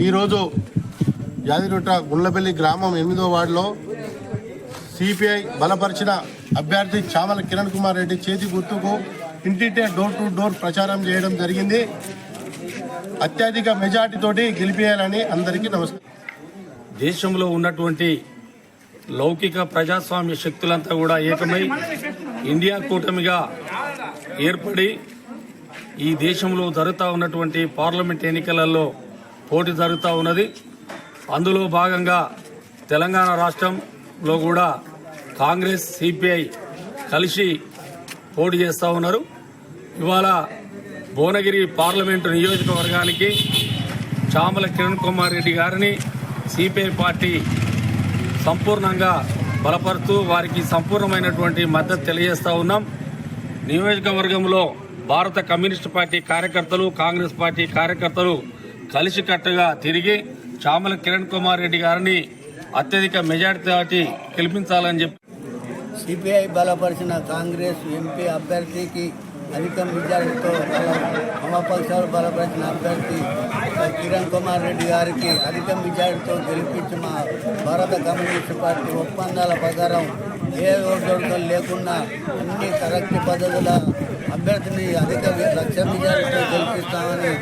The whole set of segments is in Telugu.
ఈరోజు యాదిగుట్ట గుండ్లపల్లి గ్రామం ఎనిమిదో వార్డులో సిపిఐ బలపరిచిన అభ్యర్థి చామల కిరణ్ కుమార్ రెడ్డి చేతి గుర్తుకు ఇంటింటే డోర్ టు డోర్ ప్రచారం చేయడం జరిగింది. అత్యధిక మెజార్టీతోటి గెలిపేయాలని అందరికీ నమస్కారం. దేశంలో ఉన్నటువంటి లౌకిక ప్రజాస్వామ్య శక్తులంతా కూడా ఏకమై ఇండియా కూటమిగా ఏర్పడి ఈ దేశంలో జరుగుతూ ఉన్నటువంటి పార్లమెంట్ ఎన్నికలలో పోటీ జరుగుతూ ఉన్నది. అందులో భాగంగా తెలంగాణ రాష్ట్రంలో కూడా కాంగ్రెస్ సిపిఐ కలిసి పోటీ చేస్తూ ఉన్నారు. ఇవాళ భువనగిరి పార్లమెంటు నియోజకవర్గానికి చామల కిరణ్ కుమార్ రెడ్డి గారిని సిపిఐ పార్టీ సంపూర్ణంగా బలపరుతూ వారికి సంపూర్ణమైనటువంటి మద్దతు తెలియజేస్తూ ఉన్నాం. నియోజకవర్గంలో భారత కమ్యూనిస్టు పార్టీ కార్యకర్తలు కాంగ్రెస్ పార్టీ కార్యకర్తలు కలిసికట్టుగా తిరిగి చామల కిరణ్ కుమార్ రెడ్డి గారిని అత్యధిక మెజార్టీ గెలిపించాలని చెప్పి సిపిఐ బలపరిచిన కాంగ్రెస్ ఎంపీ అభ్యర్థికి అధిక మెజారిటీతో వామపక్షాలు బలపరిచిన అభ్యర్థి కిరణ్ కుమార్ రెడ్డి గారికి అధిక మెజారిటీతో గెలిపించి మా భారత కమ్యూనిస్ట్ పార్టీ ఒప్పందాల ప్రకారం ఏ రోడ్డు లేకుండా అన్ని కరెక్ట్ పద్ధతుల అభ్యర్థిని అధిక లక్ష గెలిపిస్తామని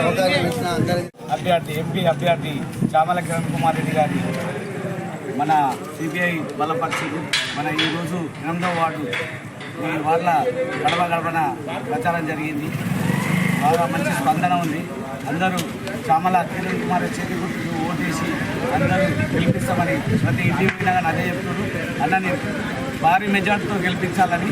అవకాశం ఇచ్చిన అందరికీ అభ్యర్థి ఎంపీ అభ్యర్థి చామల కిరణ్ కుమార్ రెడ్డి గారి మన సిపిఐ బలపరిచి మన ఈరోజు ఎనిమిదవ వార్డు ఈ వార్డుల గడప గడపన ప్రచారం జరిగింది. బాగా మంచి స్పందన ఉంది. అందరూ శ్యామల కిరణ్ కుమార్ చేతి గుర్తు ఓటేసి అందరూ గెలిపిస్తామని ప్రతి ఇంటి అదే చెప్తున్నారు. అన్నని భారీ మెజార్టీతో గెలిపించాలని